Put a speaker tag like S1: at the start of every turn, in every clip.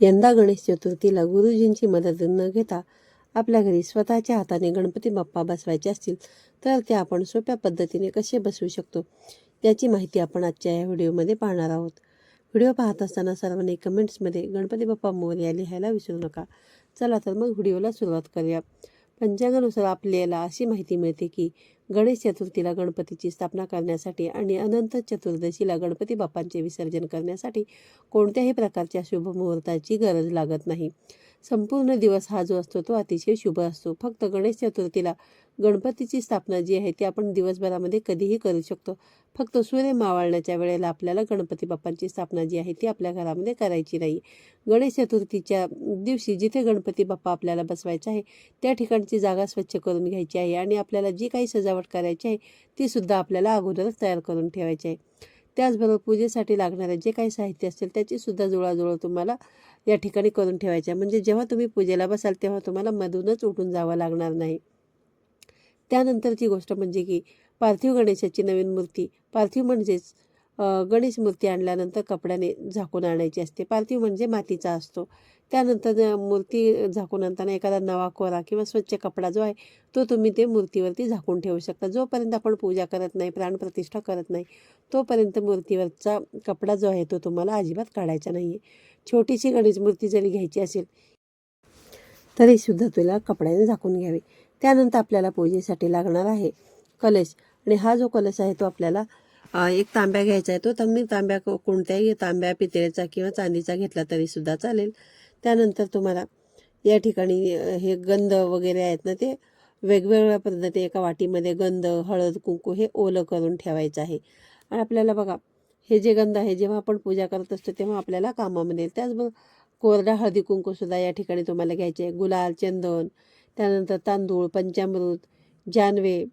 S1: यंदा गणेश चतुर्थीला गुरुजींची मदत न घेता आपल्या घरी स्वतःच्या हाताने गणपती बाप्पा बसवायचे असतील तर ते आपण सोप्या पद्धतीने कसे बसवू शकतो याची माहिती आपण आजच्या या व्हिडिओमध्ये पाहणार आहोत. व्हिडिओ पाहत असताना सर्वांनी कमेंट्समध्ये गणपती बाप्पा मोर्या लिहायला विसरू नका. चला तर मग व्हिडिओला सुरुवात करूया. पंचांगानुसार आपल्याला अशी माहिती मिळते की गणेश चतुर्थीला गणपतीची स्थापना करण्यासाठी आणि अनंत चतुर्दशीला गणपती बाप्पांचे विसर्जन करण्यासाठी कोणत्याही प्रकारच्या शुभ मुहूर्ताची गरज लागत नाही. संपूर्ण दिवस हा जो असतो तो अतिशय शुभ असतो. फक्त गणेश चतुर्थीला गणपतीची स्थापना जी आहे ती आपण दिवसभरामध्ये कधीही करू शकतो. फक्त सूर्य मावळण्याच्या वेळेला आपल्याला गणपती बाप्पांची स्थापना जी आहे ती आपल्या घरामध्ये करायची नाही. गणेश चतुर्थीच्या दिवशी जिथे गणपती बाप्पा आपल्याला बसवायचा आहे त्या ठिकाणची जागा स्वच्छ करून घ्यायची आहे आणि आपल्याला जी काही सजावट करायची आहे ती सुद्धा आपल्याला अगोदरच तयार करून ठेवायची आहे. त्याचबरोबर पूजेसाठी लागणारे जे काही साहित्य असेल त्याची सुद्धा जुळाजुळव तुम्हाला या ठिकाणी करून ठेवायच्या म्हणजे जेव्हा तुम्ही पूजेला बसाल तेव्हा तुम्हाला मधूनच उठून जावं लागणार नाही. त्यानंतरची गोष्ट म्हणजे की पार्थिव गणेशाची नवीन मूर्ती पार्थिव म्हणजेच गणेश मूर्ती आणल्यानंतर कपड्याने झाकून आणायची असते. पार्थिव म्हणजे मातीचा असतो. त्यानंतर मूर्ती झाकून आणताना एखादा नवा कोरा किंवा स्वच्छ कपडा जो आहे तो तुम्ही ते मूर्तीवरती झाकून ठेवू शकता. जोपर्यंत आपण पूजा करत नाही प्राणप्रतिष्ठा करत नाही तोपर्यंत मूर्तीवरचा कपडा जो आहे तो तुम्हाला अजिबात काढायचा नाही आहे छोटीशी गणेश मूर्ती जरी घ्यायची असेल तरीसुद्धा तुला कपड्याने झाकून घ्यावी. त्यानंतर आपल्याला पूजेसाठी लागणार आहे कलश. आणि हा जो कलश आहे तो आपल्याला एक तांब्या घ्यायचा आहे तो. तुम्ही तांब्या कोणत्याही तांब्या पितळेचा किंवा चांदीचा घेतला तरी सुद्धा चालेल. त्यानंतर तुम्हाला या ठिकाणी हे गंध वगैरे आहेत ना ते वेगवेगळ्या पद्धती एका वाटीमध्ये गंध हळद कुंकू हे ओलं करून ठेवायचं आहे. आणि आपल्याला बघा हे जे गंध आहे जेव्हा आपण पूजा करत असतो तेव्हा आपल्याला कामामध्ये येईल. त्याचबरोबर कोरडा हळदी कुंकूसुद्धा या ठिकाणी तुम्हाला घ्यायचे आहे. गुलाल चंदन त्यानंतर तांदूळ पंचामृत जानवे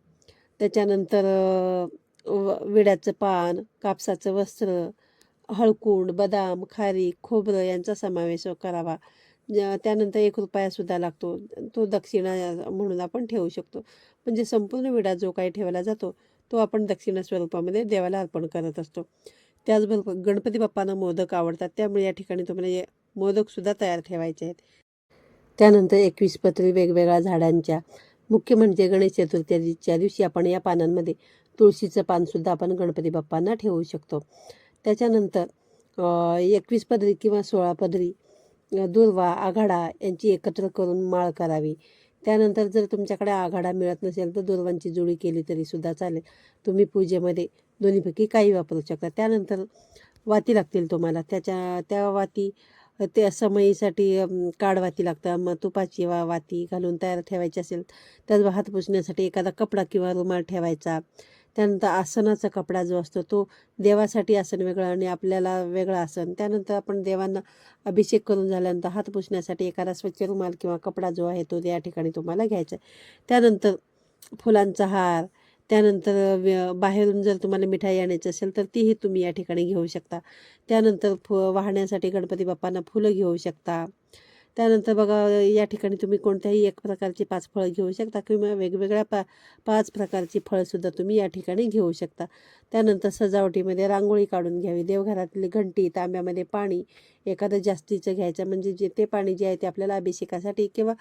S1: त्याच्यानंतर विड्याचं पान कापसाचं वस्त्र हळकुंड बदाम खारी खोबरं यांचा समावेश करावा. त्यानंतर एक रुपयासुद्धा लागतो. तो दक्षिणा म्हणून आपण ठेवू शकतो. म्हणजे संपूर्ण विडा जो काही ठेवला जातो तो आपण दक्षिणा स्वरूपामध्ये देवाला अर्पण करत असतो. त्याचबरोबर गणपती बाप्पांना मोदक आवडतात. त्यामुळे या ठिकाणी तुम्हाला मोदकसुद्धा तयार ठेवायचे आहेत. त्यानंतर एकवीस पत्री वेगवेगळ्या झाडांच्या. मुख्य म्हणजे गणेश चतुर्थीच्या दिवशी आपण या पानांमध्ये तुळशीचं पानसुद्धा आपण गणपती बाप्पांना ठेवू शकतो. त्याच्यानंतर एकवीस पदरी किंवा सोळा पदरी दुर्वा आघाडा यांची एकत्र करून माळ करावी. त्यानंतर जर तुमच्याकडे आघाडा मिळत नसेल तर दुर्वांची जुळी केली तरी सुद्धा चालेल. तुम्ही पूजेमध्ये दोन्हीपैकी काही वापरू शकता. त्यानंतर वाती लागतील तुम्हाला. त्याच्या त्या वाती त्या समयीसाठी अम, काडवाती लागतात मग तुपाची वा वाती घालून तयार ठेवायची असेल तर हात पुसण्यासाठी एखादा कपडा किंवा रुमाल ठेवायचा. त्यानंतर आसनाचा कपडा जो असतो तो देवासाठी आसन वेगळं आणि आपल्याला वेगळं आसन. त्यानंतर आपण देवांना अभिषेक करून झाल्यानंतर हात पुसण्यासाठी एखादा स्वच्छ रुमाल किंवा कपडा जो आहे तो या ठिकाणी तुम्हाला घ्यायचा आहे. त्यानंतर फुलांचा हार त्यानंतर व्य- बाहेरून जर तुम्हाला मिठाई आणायची असेल तर तीही तुम्ही या ठिकाणी घेऊ शकता. त्यानंतर फु वाहण्यासाठी गणपती बाप्पांना फुलं घेऊ शकता. त्यानंतर बघा या ठिकाणी तुम्ही कोणत्याही एक प्रकारची पाच फळं घेऊ शकता किंवा वेगवेगळ्या पा पाच प्रकारची फळंसुद्धा तुम्ही या ठिकाणी घेऊ शकता. त्यानंतर सजावटीमध्ये रांगोळी काढून घ्यावी देवघरातली घंटी तांब्यामध्ये पाणी एखादं जास्तीचं घ्यायचं म्हणजे जे ते पाणी जे आहे ते आपल्याला अभिषेकासाठी किंवा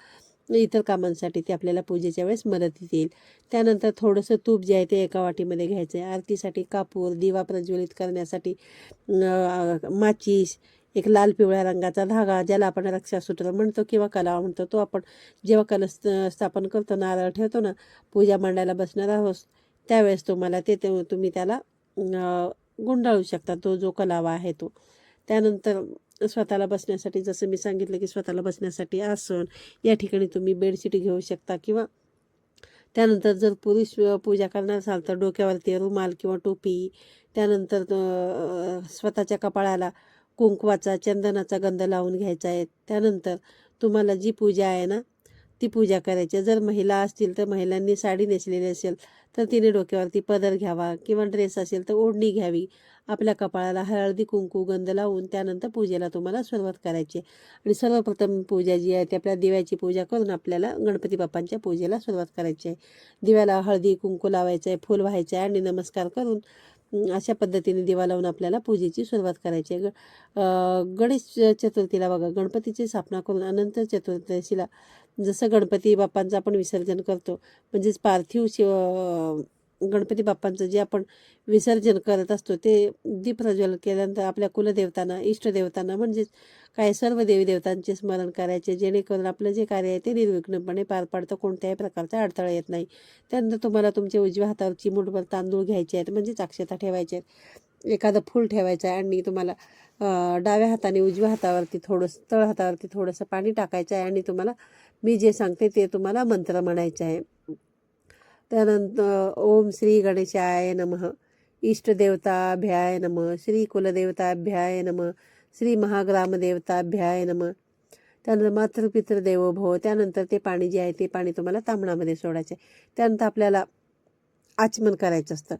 S1: इतर कामांसाठी ते आपल्याला पूजेच्या वेळेस मदतीत येईल. त्यानंतर थोडंसं तूप जे आहे ते एका वाटीमध्ये घ्यायचं आहे. आरतीसाठी कापूर दिवा प्रज्वलित करण्यासाठी माचीस एक लाल पिवळ्या रंगाचा धागा ज्याला आपण रक्षासूत्र म्हणतो किंवा कलावा म्हणतो तो आपण जेव्हा कल स्थापन करतो नारळ ठेवतो ना पूजा मांडायला बसणार आहोत त्यावेळेस तुम्हाला ते ते- तुम्ही त्याला गुंडाळू शकता तो जो कलावा आहे तो. त्यानंतर स्वतःला बसण्यासाठी जसं मी सांगितलं की स्वतःला बसण्यासाठी आसन या ठिकाणी तुम्ही बेडशीट घेऊ शकता किंवा त्यानंतर जर पुरुष पूजा करणार असाल तर डोक्यावरती रुमाल किंवा टोपी त्यानंतर स्वतःच्या कपाळाला कुंकवाचा चंदनाचा गंध लावून घ्यायचा आहे त्यानंतर तुम्हाला जी पूजा आहे ना ती पूजा करायची आहे. जर महिला असतील तर महिलांनी साडी नेसलेली असेल तर तिने डोक्यावरती पदर घ्यावा किंवा ड्रेस असेल तर ओढणी घ्यावी आपल्या कपाळाला हळदी कुंकू गंध लावून त्यानंतर पूजेला तुम्हाला सुरुवात करायची आहे. आणि सर्वप्रथम पूजा जी आहे ती आपल्या दिव्याची पूजा करून आपल्याला गणपती बाप्पांच्या पूजेला सुरुवात करायची आहे दिव्याला हळदी कुंकू लावायचं आहे फूल व्हायचं आहे आणि नमस्कार करून अशा पद्धतीने दिवा लावून आपल्याला पूजेची सुरुवात करायची आहे. ग गणेश चतुर्थीला बघा गणपतीची स्थापना करून अनंत चतुर्दशीला जसं गणपती बाप्पांचं आपण विसर्जन करतो म्हणजेच पार्थिव शिव गणपती बाप्पांचं जे आपण विसर्जन करत असतो ते दीप प्रज्वलन केल्यानंतर आपल्या कुलदेवतांना इष्टदेवतांना म्हणजेच काय सर्व देवी देवतांचे स्मरण करायचे जेणेकरून आपलं जे कार्य आहे ते निर्विघ्नपणे पार पाडतं कोणत्याही प्रकारचा अडथळा येत नाही. त्यानंतर तुम्हाला तुमच्या उजव्या हातावर चिमूटभर तांदूळ घ्यायचे आहेत म्हणजेच अक्षता ठेवायचे आहेत. एखादं फूल ठेवायचं आहे आणि तुम्हाला डाव्या हाताने उजव्या हातावरती थोडंसं तळ हातावरती थोडंसं पाणी टाकायचं आहे आणि तुम्हाला मी जे सांगते ते तुम्हाला मंत्र म्हणायचं आहे. त्यानंतर ओम श्री गणेशाय नमः। इष्टदेवताभ्याय नमः। श्री कुलदेवताभ्याय नमः। श्री महाग्रामदेवताभ्याय नम। त्यानंतर मातृपितृ देवो भव त्यानंतर ते पाणी जे आहे ते पाणी तुम्हाला तांबणामध्ये सोडायचे त्यानंतर आपल्याला आचमन करायचं असतं.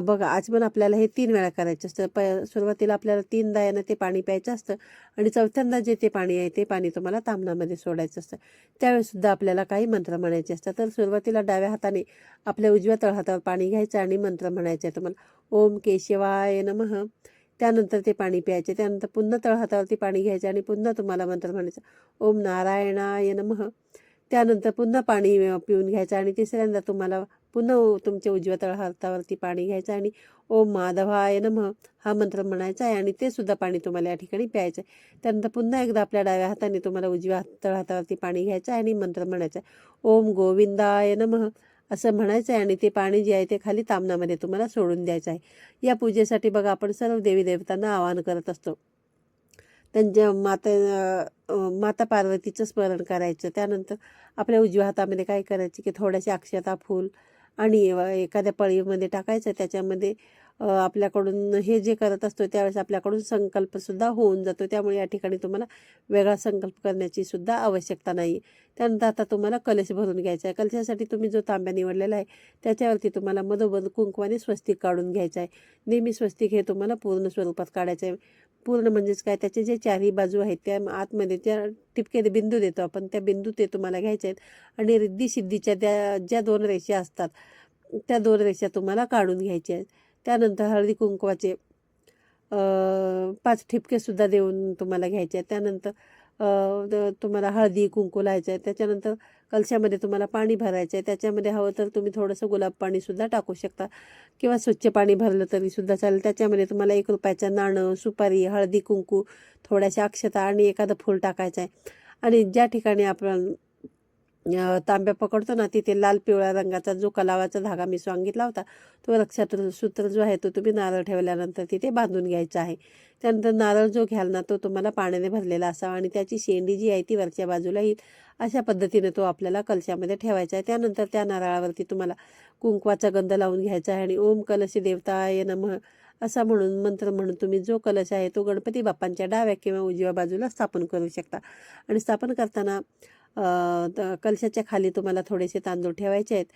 S1: बघा आचमन आपल्याला हे तीन वेळा करायचं असतं. प सुरुवातीला आपल्याला तीनदा यानं ते पाणी प्यायचं असतं आणि चौथ्यांदा जे ते पाणी आहे ते पाणी तुम्हाला तांबणामध्ये सोडायचं असतं. त्यावेळेसुद्धा आपल्याला काही मंत्र म्हणायचे असतात. तर सुरुवातीला डाव्या हाताने आपल्या उजव्या तळहातावर पाणी घ्यायचं आणि मंत्र म्हणायचे. आहे तुम्हाला ओम केशवाय नमः. त्यानंतर ते पाणी प्यायचे. त्यानंतर पुन्हा तळहातावरती पाणी घ्यायचे आणि पुन्हा तुम्हाला मंत्र म्हणायचं. ओम नारायणाय नमः. त्यानंतर पुन्हा पाणी पिऊन घ्यायचं आणि तिसऱ्यांदा तुम्हाला पुन्हा तुमच्या उजव्या तळहातावरती पाणी घ्यायचं आणि ओम माधवाय नमः हा मंत्र म्हणायचा आहे आणि ते सुद्धा पाणी तुम्हाला या ठिकाणी प्यायचं आहे. त्यानंतर पुन्हा एकदा आपल्या डाव्या हाताने तुम्हाला उजव्या तळहातावरती पाणी घ्यायचं आहे आणि मंत्र म्हणायचा आहे. ओम गोविंदाय नमः असं म्हणायचं आहे आणि ते पाणी जे आहे ते खाली तामनामध्ये तुम्हाला सोडून द्यायचं आहे. या पूजेसाठी बघा आपण सर्व देवी देवतांना आवाहन करत असतो. त्यांच्या माता माता पार्वतीचं स्मरण करायचं. त्यानंतर आपल्या उजव्या हातामध्ये काय करायचं की थोड्याशा अक्षता फूल आणि एखाद्या पळीमध्ये टाकायचं त्याच्यामध्ये आपल्याकडून हे जे करत असतो त्यावेळेस आपल्याकडून संकल्पसुद्धा होऊन जातो. त्यामुळे या ठिकाणी तुम्हाला वेगळा संकल्प करण्याची सुद्धा आवश्यकता नाही. त्यानंतर आता तुम्हाला कलश भरून घ्यायचा आहे. कलशासाठी तुम्ही जो तांब्या निवडलेला आहे त्याच्यावरती तुम्हाला मधोमध कुंकवाने स्वस्तिक काढून घ्यायचं आहे. नेहमी स्वस्तिक हे तुम्हाला पूर्ण स्वरूपात काढायचं आहे. पूर्ण म्हणजेच काय त्याचे जे चारही बाजू आहेत त्या आतमध्ये त्या टिपके बिंदू देतो आपण. त्या बिंदू ते तुम्हाला घ्यायचे आहेत. आणि रिद्धी सिद्धीच्या त्या ज्या दोन रेषा असतात त्या दोन रेषा तुम्हाला काढून घ्यायच्या आहेत. त्यानंतर हळदी कुंकवाचे पाच ठिपकेसुद्धा देऊन तुम्हाला घ्यायचे आहेत. त्यानंतर तुम्हाला हळदी कुंकू लावायचं आहे त्याच्यानंतर कलशामध्ये तुम्हाला पाणी भरायचं आहे त्याच्यामध्ये हवं तर तुम्ही थोडंसं गुलाब पाणीसुद्धा टाकू शकता. किंवा स्वच्छ पाणी भरलं तरीसुद्धा चालेल. त्याच्यामध्ये तुम्हाला एक रुपयाचं नाणं सुपारी हळदी कुंकू थोड्याशा अक्षता आणि एखादं फूल टाकायचं आहे आणि ज्या ठिकाणी आपण तांब्या पकडतो ना तिथे लाल पिवळ्या रंगाचा जो कलावाचा धागा मी सांगितला होता तो रक्षात सूत्र जो आहे तो तुम्ही नारळ ठेवल्यानंतर तिथे बांधून घ्यायचा आहे. त्यानंतर नारळ जो घ्याल ना तो तुम्हाला पाण्याने भरलेला असावा आणि त्याची शेंडी जी आहे ती वरच्या बाजूला येईल. अशा पद्धतीने तो आपल्याला कलशामध्ये ठेवायचा आहे. त्यानंतर त्या नारळावरती तुम्हाला कुंकवाचा गंध लावून घ्यायचा आहे आणि ओम कलश ये नमः असा म्हणून मंत्र म्हणून तुम्ही जो कलश आहे तो गणपती बाप्पांच्या डाव्या किंवा उजव्या बाजूला स्थापन करू शकता. आणि स्थापन करताना कलशाच्या खाली तुम्हाला थोडेसे तांदूळ ठेवायचे आहेत.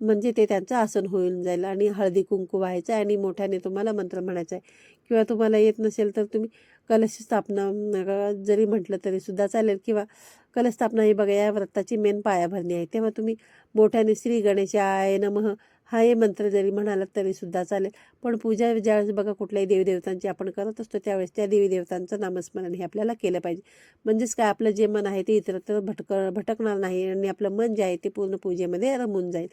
S1: म्हणजे ते त्यांचं आसन होऊन जाईल आणि हळदी कुंकू व्हायचं आहे आणि मोठ्याने तुम्हाला मंत्र म्हणायचा आहे. किंवा तुम्हाला येत नसेल तर तुम्ही कलश स्थापना जरी म्हटलं तरी सुद्धा चालेल. किंवा कलशस्थापना ही बघा या व्रताची मेन पायाभरणी आहे. तेव्हा तुम्ही मोठ्याने श्री गणेशाय नमः हा हे मंत्र जरी म्हणालात तरी सुद्धा चालेल. पण पूजा ज्यावेळेस बघा कुठल्याही देवीदेवतांची आपण करत असतो त्यावेळेस त्या देवीदेवतांचं नामस्मरण हे आपल्याला केलं पाहिजे. म्हणजेच काय आपलं जे मन आहे ते इतरत्र भटक भटकणार नाही आणि आपलं मन जे आहे ते पूर्ण पूजेमध्ये रमून जाईल.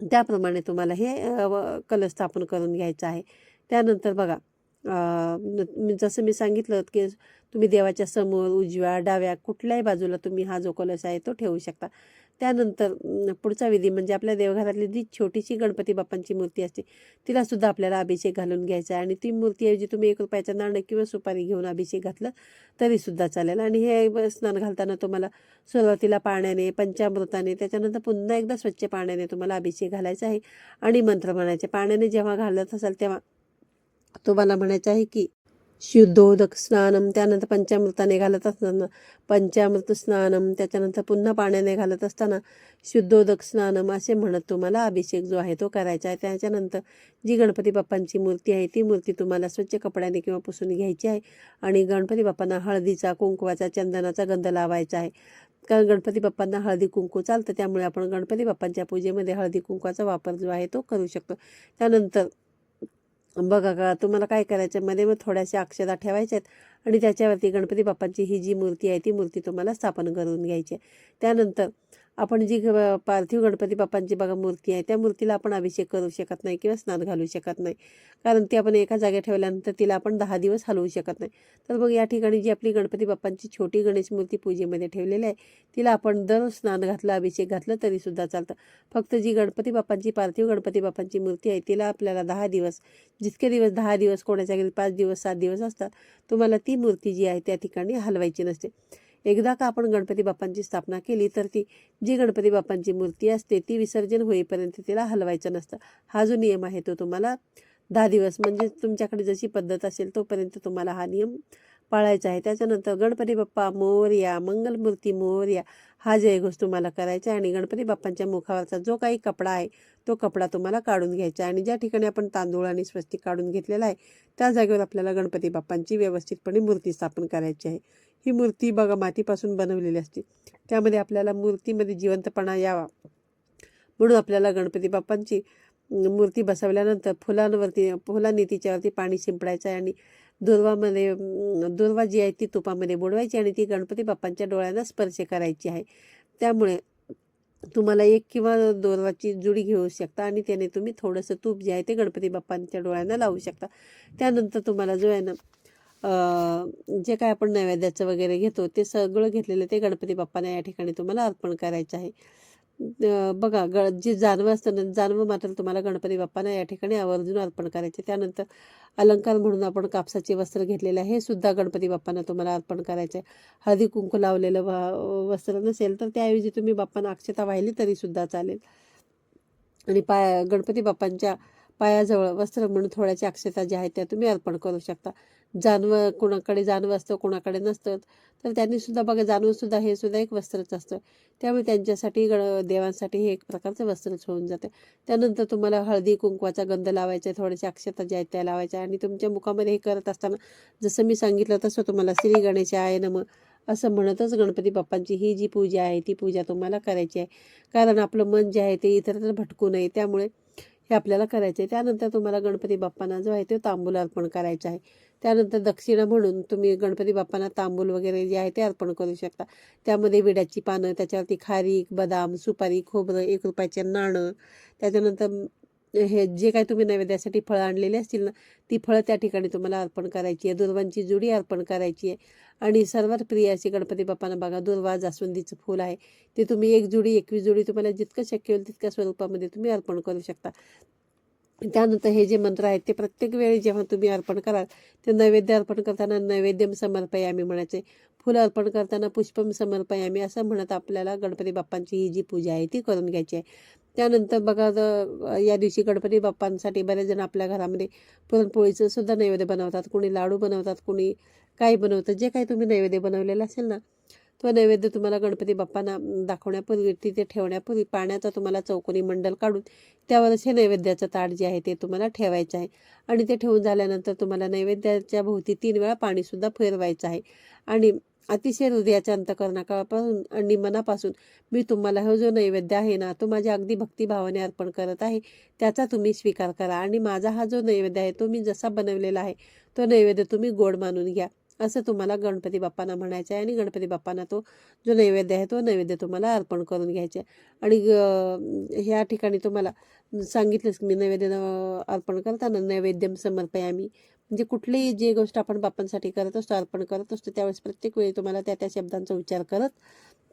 S1: त्याप्रमाणे तुम्हाला हे अ, कलश स्थापन करून घ्यायचं आहे. त्यानंतर बघा जसं मी सांगितलं की तुम्ही देवाच्या समोर उजव्या डाव्या कुठल्याही बाजूला तुम्ही हा जो कलश आहे तो ठेवू शकता. त्यानंतर पुढचा विधी म्हणजे आपल्या देवघरातली जी छोटीशी गणपती बाप्पांची मूर्ती असते तिलासुद्धा आपल्याला अभिषेक घालून घ्यायचा आहे. आणि ती मूर्तीऐवजी तुम्ही एक रुपयाचा नाणं किंवा सुपारी घेऊन अभिषेक घातलं तरीसुद्धा चालेल. आणि हे स्नान घालताना तुम्हाला सुरुवातीला पाण्याने पंचामृताने त्याच्यानंतर पुन्हा एकदा स्वच्छ पाण्याने तुम्हाला अभिषेक घालायचा आहे. आणि मंत्र म्हणायचे. पाण्याने जेव्हा घालत असाल तेव्हा तुम्हाला म्हणायचं आहे की शुद्धोदक स्नानम त्यानंतर पंचामृताने घालत असताना पंचामृत स्नानम त्याच्यानंतर पुन्हा पाण्याने घालत असताना शुद्धोदक स्नानम असे म्हणत तुम्हाला अभिषेक जो आहे तो करायचा आहे. त्याच्यानंतर जी गणपती बाप्पांची मूर्ती आहे ती मूर्ती तुम्हाला स्वच्छ कपड्याने किंवा पुसून घ्यायची आहे आणि गणपती बाप्पांना हळदीचा कुंकवाचा चंदनाचा गंध लावायचा आहे. कारण गणपती बाप्पांना हळदी कुंकू चालतं त्यामुळे आपण गणपती बाप्पांच्या पूजेमध्ये हळदी कुंकवाचा वापर जो आहे तो करू शकतो. त्यानंतर बघा का तुम्हाला काय करायचं मध्ये मग थोड्याशा अक्षदा ठेवायच्या आहेत आणि त्याच्यावरती गणपती बाप्पांची ही जी मूर्ती आहे ती मूर्ती तुम्हाला स्थापन करून घ्यायची आहे. त्यानंतर आपण जी ग- पार्थिव गणपती बाप्पांची बघा मूर्ती आहे त्या मूर्तीला आपण अभिषेक करू शकत नाही किंवा स्नान घालू शकत नाही. कारण ती आपण एका जागी ठेवल्यानंतर तिला आपण दहा दिवस हलवू शकत नाही. तर मग या ठिकाणी जी आपली गणपती बाप्पांची छोटी गणेश मूर्ती पूजेमध्ये ठेवलेली आहे तिला आपण दर स्नान घातलं अभिषेक घातलं तरीसुद्धा चालतं. फक्त जी गणपती बाप्पांची पार्थिव गणपती बाप्पांची मूर्ती आहे तिला आपल्याला दहा दिवस जितके दिवस दहा दिवस कोणाच्या घरी पाच दिवस सात दिवस असतात तुम्हाला ती मूर्ती जी आहे त्या ठिकाणी हलवायची नसते. एकदा का आपण गणपती बाप्पांची स्थापना केली तर ती जी गणपती बाप्पांची मूर्ती असते ती विसर्जन होईपर्यंत तिला हलवायचं नसतं. हा जो नियम आहे तो तुम्हाला दहा दिवस म्हणजे तुमच्याकडे जशी पद्धत असेल तोपर्यंत तुम्हाला हा नियम पाळायचा आहे. त्याच्यानंतर गणपती बाप्पा मोरया मंगलमूर्ती मोरया हा जयघोष तुम्हाला करायचा आहे आणि गणपती बाप्पांच्या मुखावरचा जो काही कपडा आहे तो कपडा तुम्हाला काढून घ्यायचा आहे. आणि ज्या ठिकाणी आपण तांदूळ आणि स्वस्तिक काढून घेतलेला आहे त्या जागेवर आपल्याला गणपती बाप्पांची व्यवस्थितपणे मूर्ती स्थापन करायची आहे. ही मूर्ती बघा मातीपासून बनवलेली असते. त्यामध्ये आपल्याला मूर्तीमध्ये जिवंतपणा यावा. म्हणून आपल्याला गणपती बाप्पांची मूर्ती बसवल्यानंतर फुलांवरती फुलांनी तिच्यावरती पाणी शिंपडायचं आहे आणि दुर्वामध्ये दुर्वा जी आहे ती तुपामध्ये बुडवायची आणि ती गणपती बाप्पांच्या डोळ्यांना स्पर्श करायची आहे. त्यामुळे तुम्हाला एक किंवा दोरवाची जुडी घेऊ शकता आणि त्याने तुम्ही थोडंसं तूप जे आहे ते गणपती बाप्पांच्या डोळ्यांना लावू शकता. त्यानंतर तुम्हाला जो आहे ना जे काय आपण नैवेद्याचं वगैरे घेतो ते सगळं घेतलेलं ते गणपती बाप्पांना या ठिकाणी तुम्हाला अर्पण करायचं आहे. बघा ग जे जानवं असतं ना जानवं मात्र तुम्हाला गणपती बाप्पांना या ठिकाणी आवर्जून अर्पण करायचे त्यानंतर अलंकार म्हणून आपण कापसाचे वस्त्र घेतलेले आहे हे सुद्धा गणपती बाप्पांना तुम्हाला अर्पण करायचं आहे. हळदी कुंकू लावलेलं वा- वस्त्र नसेल तर त्याऐवजी तुम्ही बाप्पांना अक्षता वाहिली तरीसुद्धा चालेल. आणि पाया गणपती बाप्पांच्या पायाजवळ वस्त्र म्हणून थोड्याच्या अक्षता ज्या आहेत त्या तुम्ही अर्पण करू शकता. जानवं कोणाकडे जानवं असतं कोणाकडे नसतं. तर त्यांनीसुद्धा बघा जानवंसुद्धा हे सुद्धा एक वस्त्रच असतं. त्यामुळे त्यांच्यासाठी गण देवांसाठी हे एक प्रकारचं वस्त्रच होऊन जातं. त्यानंतर तुम्हाला हळदी कुंकवाचा गंध लावायचा आहे थोड्याशा अक्षता ज्या आहेत त्या लावायच्या आणि तुमच्या मुखामध्ये हे करत असताना जसं मी सांगितलं तसं तुम्हाला श्री गणेश आहे नम असं म्हणतच गणपती बाप्पांची ही जी पूजा आहे ती पूजा तुम्हाला करायची आहे. कारण आपलं मन जे आहे ते इतरत्र भटकू नये. त्यामुळे हे आपल्याला करायचं आहे त्यानंतर तुम्हाला गणपती बाप्पांना जो आहे तो तांबूल अर्पण करायचा आहे. त्यानंतर दक्षिणा म्हणून तुम्ही गणपती बाप्पांना तांबूल वगैरे जे आहे ते अर्पण करू शकता. त्यामध्ये विड्याची पानं त्याच्यावरती खारीक बदाम सुपारी खोबरं एक रुपयाचे नाणं त्याच्यानंतर हे जे काही तुम्ही नैवेद्यासाठी फळं आणलेली असतील ना ती फळं त्या ठिकाणी तुम्हाला अर्पण करायची आहे. दुर्वांची जुडी अर्पण करायची आहे. आणि सर्वात प्रिय अशी गणपती बाप्पांना बघा दुर्वा जास्वंदीचं फूल आहे. ते तुम्ही एक जुडी एकवीस जुडी तुम्हाला जितकं शक्य होईल तितक्या स्वरूपामध्ये तुम्ही अर्पण करू शकता. त्यानंतर हे जे मंत्र आहेत ते प्रत्येक वेळी जेव्हा तुम्ही अर्पण कराल ते नैवेद्य अर्पण करताना नैवेद्यम समर्पयामी म्हणायचे. फुलं अर्पण करताना पुष्पम समर्पयामी असं म्हणत आपल्याला गणपती बाप्पांची ही जी पूजा आहे ती करून घ्यायची आहे. त्यानंतर बघा या दिवशी गणपती बाप्पांसाठी बरेच जण आपल्या घरामध्ये पुरणपोळीचं सुद्धा नैवेद्य बनवतात. कोणी लाडू बनवतात कोणी काही बनवतं जे काही तुम्ही नैवेद्य बनवलेलं असेल ना तो नैवेद्य तुम्हाला गणपती बाप्पांना दाखवण्यापूर्वी तिथे ठेवण्यापूर्वी पाण्याचा तुम्हाला चौकोनी मंडल काढून त्यावरच हे नैवेद्याचं ताट जे आहे ते तुम्हाला ठेवायचं आहे. आणि ते ठेवून झाल्यानंतर तुम्हाला नैवेद्याच्या भोवती तीन वेळा पाणीसुद्धा फिरवायचं आहे. आणि अतिशय हृदयाच्या अंतकरणापासून आणि मनापासून मी तुम्हाला हा जो नैवेद्य आहे ना तो माझ्या अगदी भक्तिभावाने अर्पण करत आहे. त्याचा तुम्ही स्वीकार करा आणि माझा हा जो नैवेद्य आहे तो मी जसा बनवलेला आहे तो नैवेद्य तुम्ही गोड मानून घ्या असं तुम्हाला गणपती बाप्पांना म्हणायचं आहे. आणि गणपती बाप्पांना तो जो नैवेद्य आहे तो नैवेद्य तुम्हाला अर्पण करून घ्यायचा आहे. आणि ह्या ठिकाणी तुम्हाला सांगितलंच की मी नैवेद्य अर्पण करताना नैवेद्यम समर्पयामी. म्हणजे कुठलीही जी गोष्ट आपण बाप्पांसाठी करत असतो अर्पण करत असतो त्यावेळेस प्रत्येक वेळी तुम्हाला त्या त्या शब्दांचा विचार करत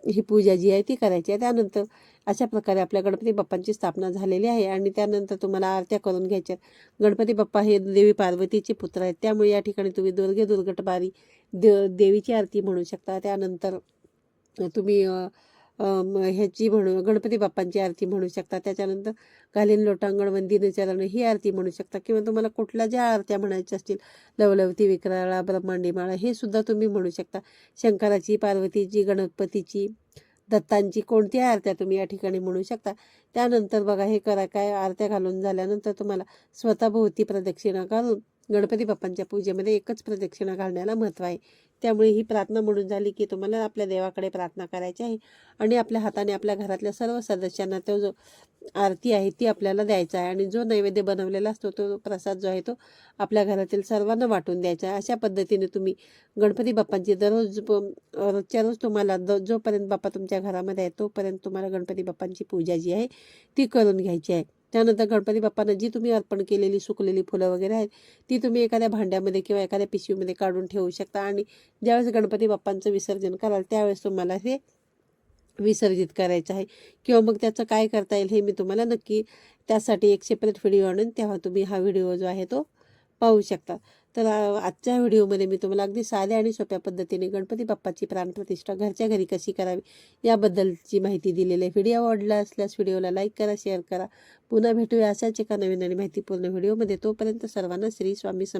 S1: ही पूजा जी आहे ती करायची आहे. त्यानंतर अशा प्रकारे आपल्या गणपती बाप्पांची स्थापना झालेली आहे आणि त्यानंतर तुम्हाला आरत्या करून घ्यायच्या गणपती बाप्पा हे देवी पार्वतीचे पुत्र आहेत. त्यामुळे या ठिकाणी तुम्ही दुर्गे दुर्गटबारी दे देवीची आरती म्हणू शकता. त्यानंतर तुम्ही ह्याची म्हणू गणपती बाप्पांची आरती म्हणू शकता. त्याच्यानंतर घालीन लोटांगण मंदिर चरण ही आरती म्हणू शकता. किंवा तुम्हाला कुठल्या ज्या आरत्या म्हणायच्या असतील लवलवती विक्राळा ब्रह्मांडी माळा हे सुद्धा तुम्ही म्हणू शकता. शंकराची पार्वतीची गणपतीची दत्तांची कोणत्या आरत्या तुम्ही या ठिकाणी म्हणू शकता? त्यानंतर बघा हे करा काय आरत्या घालून झाल्यानंतर तुम्हाला स्वतःभोवती प्रदक्षिणा करून गणपती बाप्पांच्या पूजेमध्ये एकच प्रदक्षिणा घालण्याला महत्त्व आहे. त्यामुळे ही प्रार्थना म्हणून झाली की तुम्हाला आपल्या देवाकडे प्रार्थना करायची आहे आणि आपल्या हाताने आपल्या घरातल्या सर्व सदस्यांना तो जो आरती आहे ती आपल्याला द्यायचा आहे. आणि जो नैवेद्य बनवलेला असतो तो प्रसाद जो आहे तो आपल्या घरातील सर्वांना वाटून द्यायचा आहे. अशा पद्धतीने तुम्ही गणपती बाप्पांची दररोज रोजच्या रोज तुम्हाला द जोपर्यंत बाप्पा तुमच्या घरामध्ये आहे तोपर्यंत तुम्हाला गणपती बाप्पांची पूजा जी आहे ती करून घ्यायची आहे. त्यानंतर गणपती बाप्पांना जी तुम्ही अर्पण केलेली सुकलेली फुलं वगैरे आहेत ती तुम्ही एखाद्या भांड्यामध्ये किंवा एखाद्या पिशवीमध्ये काढून ठेवू शकता. आणि ज्यावेळेस गणपती बाप्पांचं विसर्जन कराल त्यावेळेस तुम्हाला हे विसर्जित करायचं आहे. किंवा मग त्याचं काय करता येईल हे मी तुम्हाला नक्की त्यासाठी एक सेपरेट व्हिडिओ आणून तेव्हा तुम्ही हा व्हिडिओ जो आहे तो पाहू शकता. तर आजच्या व्हिडिओमध्ये मी तुम्हाला अगदी साध्या आणि सोप्या पद्धतीने गणपती बाप्पाची प्राणप्रतिष्ठा घरच्या घरी कशी करावी याबद्दलची माहिती दिलेली आहे. व्हिडिओ आवडला असल्यास व्हिडिओला लाईक करा शेअर करा. पुन्हा भेटूया अशाच एका नवीन आणि माहितीपूर्ण व्हिडिओमध्ये. तोपर्यंत सर्वांना श्री स्वामी सम